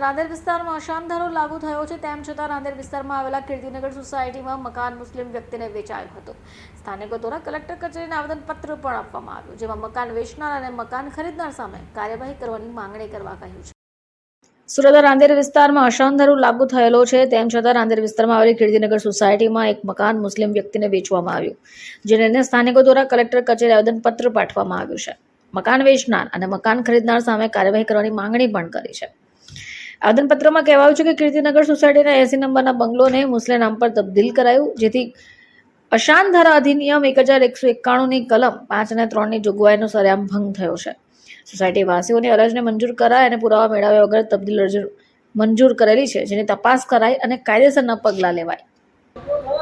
રાંદેર વિસ્તારમાં અશાંતધારો લાગુ થયો છે. તેમ છતાં રાંદેર વિસ્તારમાં આવેલા કીર્તિનગર સોસાયટીમાં મકાન મુસ્લિમ વ્યક્તિને વેચાયું હતું. સ્થાનિકો દ્વારા કલેક્ટર કચેરીને આવેદનપત્ર પણ આપવામાં આવ્યું, જેમાં મકાન વેચનાર અને મકાન ખરીદનાર સામે કાર્યવાહી કરવાની માંગણી કરવા કહ્યું છે. સુરત રાંદેર વિસ્તારમાં અશાંતધારો લાગુ થયેલો છે. તેમ છતાં રાંદેર વિસ્તારમાં આવેલી કીર્તિનગર સોસાયટીમાં એક મકાન મુસ્લિમ વ્યક્તિને વેચવામાં આવ્યું, જેને સ્થાનિકો દ્વારા કલેક્ટર કચેરી આવેદનપત્ર પાઠવવામાં આવ્યું છે. મકાન વેચનાર અને મકાન ખરીદનાર સામે કાર્યવાહી કરવાની માંગણી પણ કરી છે. આવેદનપત્રમાં કહેવાયું છે કે કીર્તિનગર સોસાયટીના એસી નંબરના બંગલોને મુસ્લિમ નામ પર તબદીલ કરાયું, જેથી અશાંત ધારા અધિનિયમ એક હજાર એકસો એકાણુંની કલમ પાંચ અને ત્રણની જોગવાઈનો સરેઆમ ભંગ થયો છે. સોસાયટી વાસીઓની અરજને મંજૂર કરાય અને પુરાવા મેળવ્યા વગર તબદીલ અરજી મંજૂર કરેલી છે, જેની તપાસ કરાય અને કાયદેસરના પગલાં લેવાય.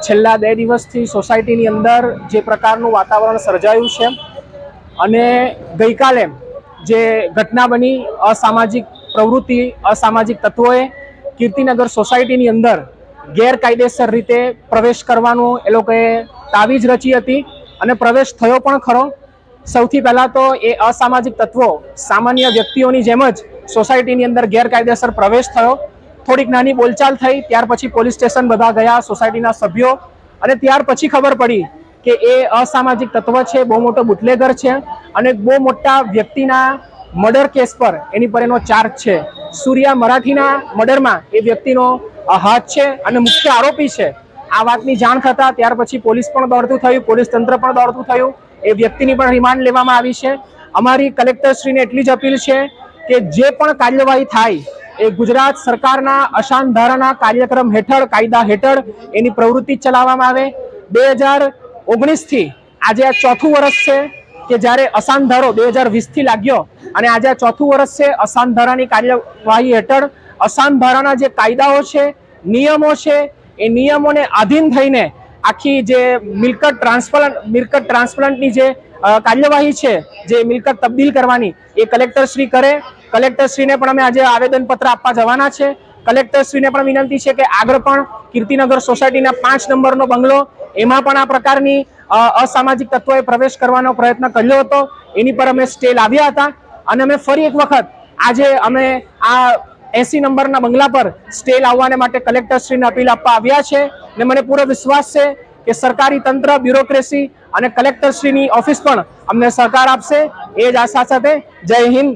છેલ્લા બે દિવસથી સોસાયટીની અંદર જે પ્રકારનું વાતાવરણ સર્જાયું છે અને ગઈકાલે જે ઘટના બની અસામાજિક પ્રવૃત્તિ અસામાજિક તત્વોએ કીર્તિનગર સોસાયટીની અંદર ગેરકાયદેસર રીતે પ્રવેશ કરવાનું એ લોકોએ તાવીજ રચી હતી અને પ્રવેશ થયો પણ ખરો. સૌથી પહેલાં તો એ અસામાજિક તત્વો સામાન્ય વ્યક્તિઓની જેમ જ સોસાયટીની અંદર ગેરકાયદેસર પ્રવેશ થયો. થોડીક નાની બોલચાલ થઈ, ત્યાર પછી પોલીસ સ્ટેશન બધા ગયા, સોસાયટીના સભ્યો. અને ત્યાર પછી ખબર પડી કે એ અસામાજિક તત્વ છે, બહુ મોટો બુટલેગર છે અને બહુ મોટા વ્યક્તિના મર્ડર કેસ પર એની પર એનો ચાર્જ છે. સૂર્યા મરાઠીના મર્ડરમાં એ વ્યક્તિનો હાથ છે અને મુખ્ય આરોપી છે. આ વાતની જાણ થતાં ત્યાર પછી પોલીસ પણ દોડતું થયું, પોલીસ તંત્ર પણ દોડતું થયું. એ વ્યક્તિની પણ રિમાન્ડ લેવામાં આવી છે. અમારી કલેક્ટરશ્રીને એટલી જ અપીલ છે કે જે પણ કાર્યવાહી થાય, એ ગુજરાત સરકારના અશાંત ધારાના કાર્યક્રમ હેઠળ, કાયદા હેઠળ એની પ્રવૃત્તિ ચલાવવામાં આવે. બે હજાર ઓગણીસથી આજે આ ચોથું વર્ષ છે. કે જ્યારે અસાન ધારો બે હજાર વીસથી લાગ્યો અને આજે ચોથું વર્ષ છે, અસાન ધારાની કાર્યવાહી હેઠળ અસાન ધારાના જે કાયદાઓ છે, નિયમો છે, એ નિયમોને આધીન થઈને આખી જે મિલકત ટ્રાન્સપ્લાન્ટ મિલકત ટ્રાન્સપ્લાન્ટની જે કાર્યવાહી છે, જે મિલકત તબદીલ કરવાની, એ કલેક્ટરશ્રી કરે. કલેક્ટરશ્રીને પણ અમે આજે આવેદનપત્ર આપવા જવાના છે. કલેક્ટરશ્રીને પણ વિનંતી છે કે આગળ પણ કીર્તિનગર સોસાયટીના પાંચ નંબરનો બંગલો, એમાં પણ આ પ્રકારની અસામાજિક તત્વોએ પ્રવેશ કરવાનો પ્રયત્ન કર્યો હતો. એની પર અમે સ્ટે લાવ્યા હતા અને અમે ફરી એક વખત આજે અમે આ એસી નંબરના બંગલા પર સ્ટે લાવવાને માટે કલેક્ટરશ્રીને અપીલ આપવા આવ્યા છે ને મને પૂરો વિશ્વાસ છે કે સરકારી તંત્ર, બ્યુરોક્રેસી અને કલેક્ટરશ્રીની ઓફિસ પણ અમને સહકાર આપશે. એ જ આશા સાથે જય હિન્દ.